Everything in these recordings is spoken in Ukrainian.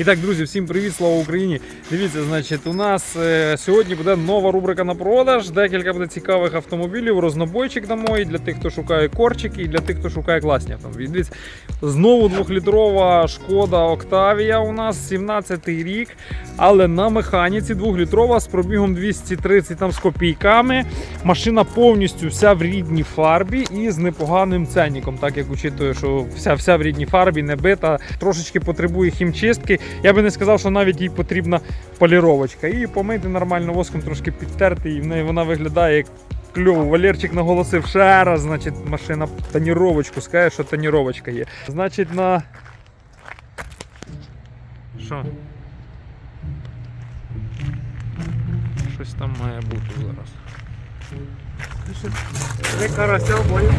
І так, друзі, всім привіт, слава Україні! Дивіться, значить, у нас е, сьогодні буде нова рубрика на продаж. Декілька буде цікавих автомобілів. Рознобойчик дамо і для тих, хто шукає корчики, і для тих, хто шукає класні автомобілі. Дивіться, знову двохлітрова шкода Октавія у нас 17-й рік, але на механіці двохлітрова з пробігом 230 там з копійками. Машина повністю вся в рідній фарбі і з непоганим ценником, так як учитує, що вся вся в рідній фарбі, не бита, трошечки потребує хімчистки. Я би не сказав, що навіть їй потрібна поліровочка. Її помити нормально воском, трошки підтерти, і в неї вона виглядає як. Кльово, Валерчик наголосив ще раз, значить, машина тоніровочку, скаже, що тоніровочка є. Значить, на. Що? Щось там має бути зараз. Три карася бою.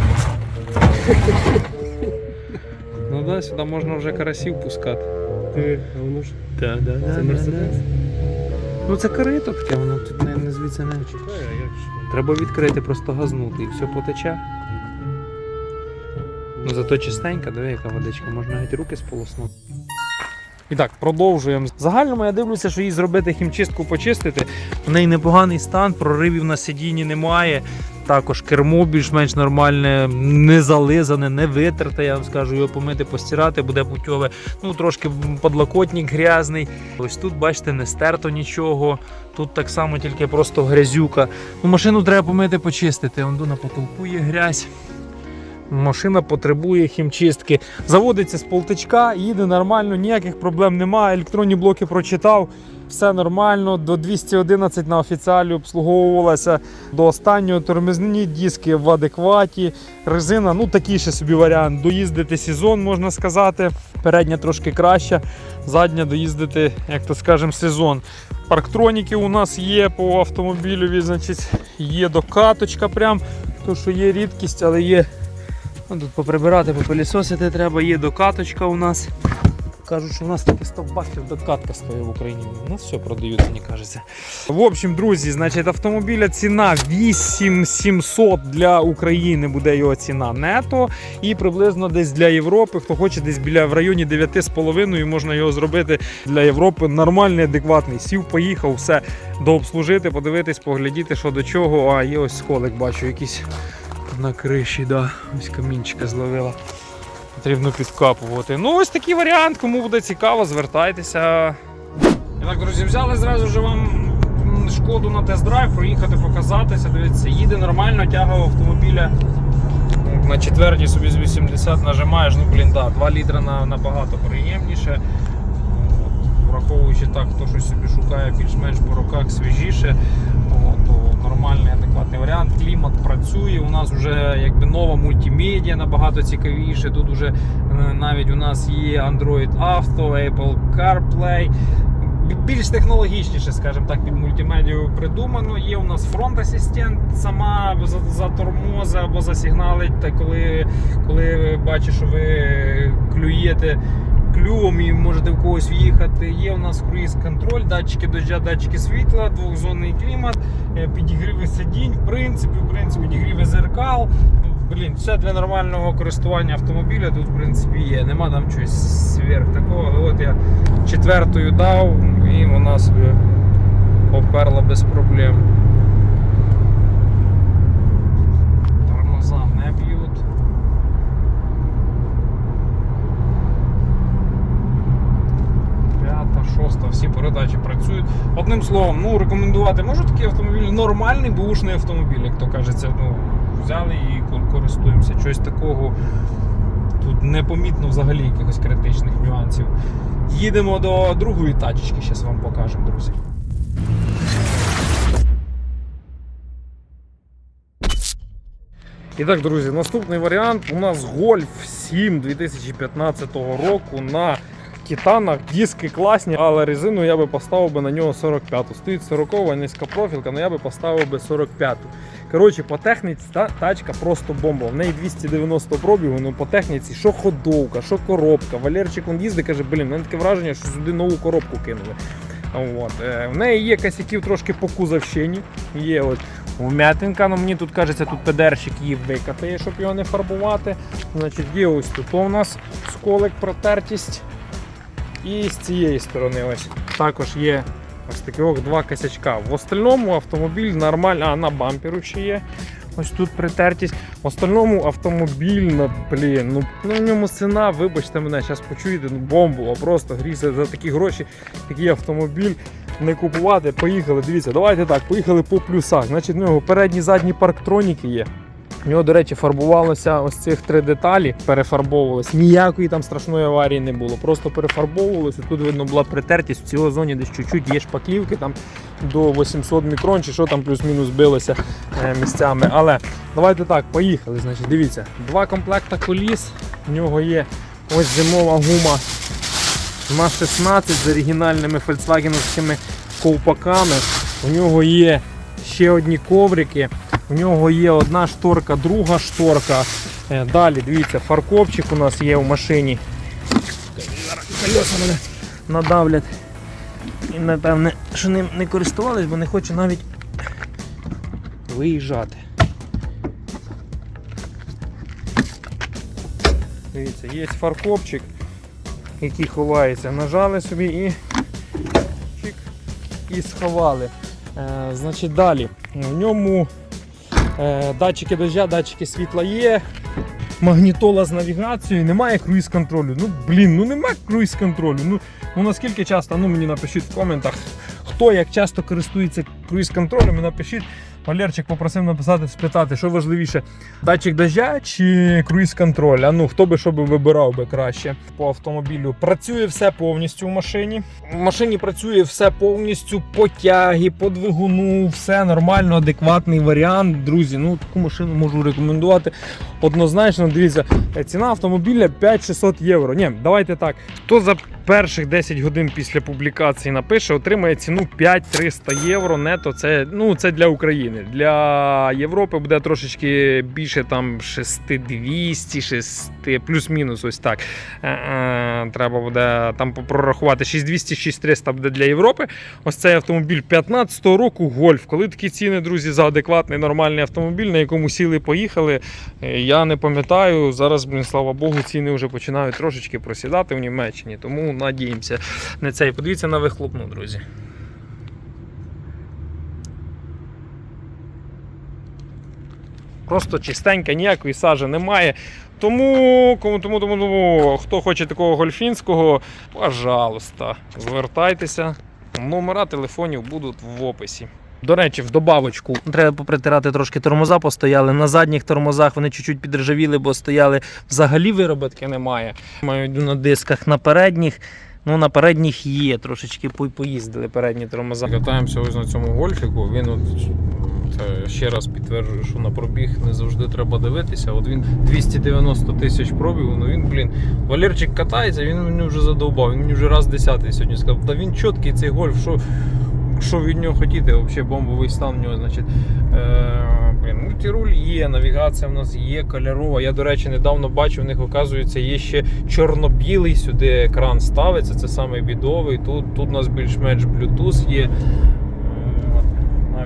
Ну да, сюди можна вже карасів пускати. Ти, а воно ж Да, да, да, це мерседес. Ну це корито таке, воно тут не, не звідси не. Чекай, а як ж? Треба відкрити, просто газнути і все потече. Ну зато чистенька, диви, яка водичка, можна геть руки сполоснути. І так, продовжуємо. В Загальному я дивлюся, що їй зробити хімчистку, почистити. В неї непоганий стан, проривів на сидінні немає. Також кермо більш-менш нормальне, не зализане, не витерте, я вам скажу, його помити, постирати, буде путьове. Ну, трошки подлокотник грязний. Ось тут, бачите, не стерто нічого. Тут так само тільки просто грязюка. Ну, машину треба помити, почистити. Онду на потолку є грязь. Машина потребує хімчистки. Заводиться з полтичка, їде нормально, ніяких проблем немає. Електронні блоки прочитав, все нормально. До 211 на офіціалі обслуговувалася. До останнього тормозні диски в адекваті. Резина, ну такий ще собі варіант. Доїздити сезон, можна сказати. Передня трошки краща, задня доїздити, як то скажемо, сезон. Парктроніки у нас є по автомобілю, значить, є докаточка прям. То, що є рідкість, але є Ну, тут поприбирати, попилісосити треба, є докаточка у нас. Кажуть, що у нас таки 100 баксів докатка стоїть в Україні. У нас все продають, мені кажеться. В общем, друзі, значить, автомобіля ціна 8700 для України буде його ціна нето. І приблизно десь для Європи, хто хоче, десь біля в районі 9,5 можна його зробити для Європи. Нормальний, адекватний. Сів, поїхав, все дообслужити, подивитись, поглядіти, що до чого. А є ось сколик, бачу, якийсь на криші, да. Ось камінчика зловила. Потрібно підкапувати. Ну, ось такий варіант. Кому буде цікаво, звертайтеся. І так, друзі, взяли зразу ж вам шкоду на тест-драйв, проїхати, показатися. Дивіться, їде нормально, тяга автомобіля. На четвертій собі з 80 нажимаєш, ну блін, да, 2 літра на, набагато приємніше. Враховуючи так, хто щось собі шукає більш-менш по роках свіжіше, нормальний, адекватний варіант. Клімат працює. У нас вже якби нова мультимедіа набагато цікавіше. Тут вже е, навіть у нас є Android Auto, Apple CarPlay. Більш технологічніше, скажімо так, під мультимедією придумано. Є у нас фронт асистент, сама затормоза або засигналить, та коли, коли бачиш, що ви клюєте клювом і можете в когось в'їхати. Є у нас круїз контроль, датчики дождя, датчики світла, двохзонний клімат, е, підігріви сидінь, в принципі, в принципі, підігріви зеркал. Блін, все для нормального користування автомобіля тут в принципі є. Нема там чогось сверх такого. Але от я четвертою дав і вона собі поперла без проблем. Словом, ну рекомендувати можу такий автомобіль. Нормальний бушний автомобіль, як то кажеться. Ну, взяли і користуємося. Щось такого тут непомітно взагалі якихось критичних нюансів. Їдемо до другої тачечки, зараз вам покажемо, друзі. І так, друзі, наступний варіант. У нас Golf 7 2015 року на Титанах. Диски класні, але резину я би поставив би на нього 45-ту. Стоїть 40-ва низька профілка, але я би поставив би 45-ту. Коротше, по техніці та тачка просто бомба. В неї 290 пробігу, ну по техніці, що ходовка, що коробка. Валерчик він їздить, каже, блін, мене таке враження, що сюди нову коробку кинули. От. е, В неї є косяків трошки по кузовщині. Є от вмятинка, ну мені тут кажеться, тут педерчик її викатає, щоб його не фарбувати. Значить, є ось тут у нас сколик, протертість. І з цієї сторони ось також є ось такі ох, два косячка. В остальному автомобіль нормально, а на бамперу ще є. Ось тут притертість. В остальному автомобіль, ну, блін, ну, ну в ньому ціна, вибачте мене, зараз почуєте, ну бомбова, просто гріза за такі гроші, такий автомобіль не купувати. Поїхали. Дивіться, давайте так, поїхали по плюсах. Значить, в нього передні задні парктроніки є. У нього, до речі, фарбувалося ось цих три деталі, перефарбовувалось. Ніякої там страшної аварії не було. Просто перефарбовувалося. Тут видно була притертість. В цій зоні десь чуть-чуть є шпаклівки там до 800 мікрон, чи що там плюс-мінус билося е, місцями. Але давайте так, поїхали. Значить, дивіться, два комплекта коліс. В нього є ось зимова гума на 16 з оригінальними фольксвагеновськими ковпаками. У нього є ще одні коврики. У нього є одна шторка, друга шторка. Е, Далі, дивіться, фаркопчик у нас є в машині. Колеса мене надавлять. І напевне, що ним не користувались, бо не хочу навіть виїжджати. Дивіться, є фаркопчик, який ховається. Нажали собі і і сховали. Е, значить, далі. В ньому датчики дождя, датчики світла є. Магнітола з навігацією, немає круїз контролю. Ну блін, ну немає круїз контролю. Ну, ну наскільки часто, ну мені напишіть в коментах, хто як часто користується круїз контролем, і напишіть. Валерчик попросив написати, спитати, що важливіше, датчик дождя чи круїз контроль. А ну хто би що би вибирав би краще по автомобілю. Працює все повністю в машині. В машині працює все повністю по тягі, по двигуну, все нормально, адекватний варіант. Друзі, ну таку машину можу рекомендувати. Однозначно, дивіться, ціна автомобіля 5600 євро. Ні, давайте так. Хто за перших 10 годин після публікації напише, отримає ціну 5300 євро. Нето це, ну, це для України. Для Європи буде трошечки більше там 6200, 6, плюс-мінус ось так. Е, е, Треба буде там прорахувати 6200, 6300 буде для Європи. Ось цей автомобіль 15-го року гольф. Коли такі ціни, друзі, за адекватний нормальний автомобіль, на якому сіли, поїхали. е, Я не пам'ятаю. Зараз, блін, слава Богу, ціни вже починають трошечки просідати в Німеччині. Тому надіємося на це. І подивіться на вихлопну, друзі. Просто чистенька, ніякої сажі немає. Тому, кому, тому, тому, тому, хто хоче такого гольфінського, пожалуйста, звертайтеся. Номера телефонів будуть в описі. До речі, в добавочку треба попритирати трошки тормоза, постояли. На задніх тормозах вони чуть-чуть підржавіли, бо стояли взагалі виробітки немає. Маю на дисках на передніх. Ну, на передніх є, трошечки поїздили передні тормоза. Катаємося ось на цьому гольфіку. Він от ще раз підтверджую, що на пробіг не завжди треба дивитися. От він 290 тисяч пробігу, ну він, блін, Валерчик катається, він мені вже задовбав. Він мені вже раз десятий сьогодні сказав, та він чіткий цей гольф, що, що від нього хотіти, взагалі бомбовий стан в нього, значить. Е, мультируль є, навігація в нас є кольорова. Я, до речі, недавно бачив, в них, оказується, є ще чорно-білий сюди екран ставиться. Це саме бідовий. Тут, тут у нас більш-менш Bluetooth є.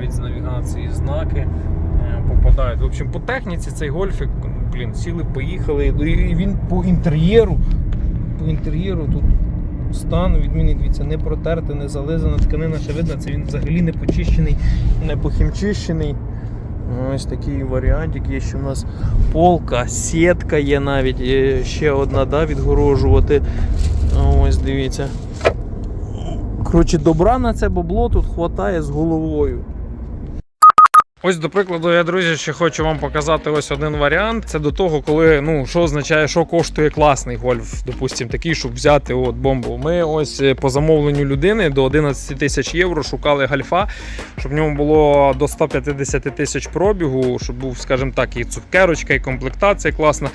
Навіть з навігації знаки е, попадають. В общем, по техніці цей гольфік, блін, сіли, поїхали. Ну, І він по інтер'єру, по інтер'єру тут стан відмінний, дивіться, не протерте, не зализана тканина, ще видно, це він взагалі не почищений, не похімчищений. Ось такий варіантик є, що в нас полка, сітка є навіть, є ще одна да, відгорожувати. Ось дивіться. Коротше, добра на це бабло тут хватає з головою. Ось, до прикладу, я, друзі, ще хочу вам показати ось один варіант. Це до того, коли ну що означає, що коштує класний гольф, допустим, такий, щоб взяти от бомбу. Ми ось е, по замовленню людини до 11 тисяч євро шукали гальфа, щоб в ньому було до 150 тисяч пробігу, щоб був, скажімо так, і цукерочка, і комплектація класна.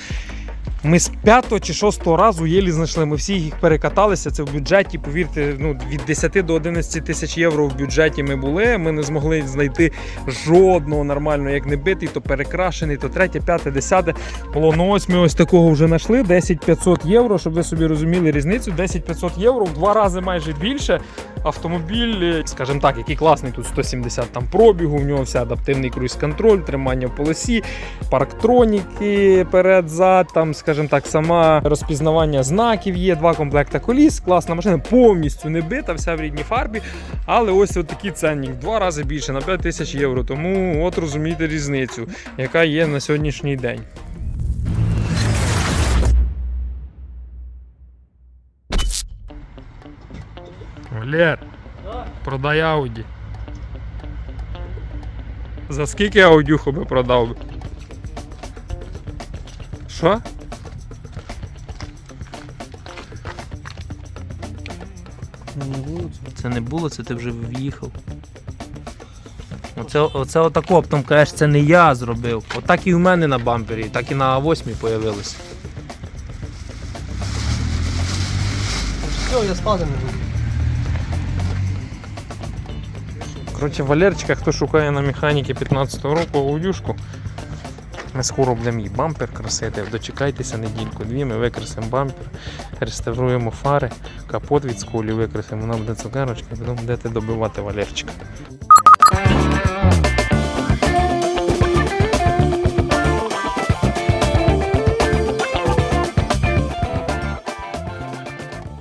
Ми з п'ятого чи шостого разу єлі знайшли. Ми всі їх перекаталися. Це в бюджеті. Повірте, ну від 10 до 11 тисяч євро в бюджеті ми були. Ми не змогли знайти жодного нормального, як не битий, то перекрашений, то третє, п'яте, десяте. Було ну ось ми ось такого вже знайшли. 10 500 євро, щоб ви собі розуміли різницю. 10 500 євро в два рази майже більше. автомобіль, скажімо так, який класний, тут 170 там пробігу, в нього все адаптивний круїз-контроль, тримання в полосі, парктроніки перед-зад, там, скажімо так, сама розпізнавання знаків є, два комплекта коліс, класна машина, повністю не бита, вся в рідній фарбі. Але ось такий ценник, два рази більше, на 5 тисяч євро. Тому от розумієте різницю, яка є на сьогоднішній день. Валер, продай Ауді. За скільки аудюху би продав би? Що? Це не було, це ти вже в'їхав. Оце, оце отако, потім кажеш, це не я зробив. Отак і у мене на бампері, так і на А8 появилося. Все, я спати не буду. Коротше, Валерчика, хто шукає на механіки 15-го року аудюшку, ми скоро будемо її бампер красити. Дочекайтеся недільку, дві, ми викрасимо бампер, реставруємо фари, капот від сколі викрасимо, вона буде цукерочка, потім будете добивати Валерчика.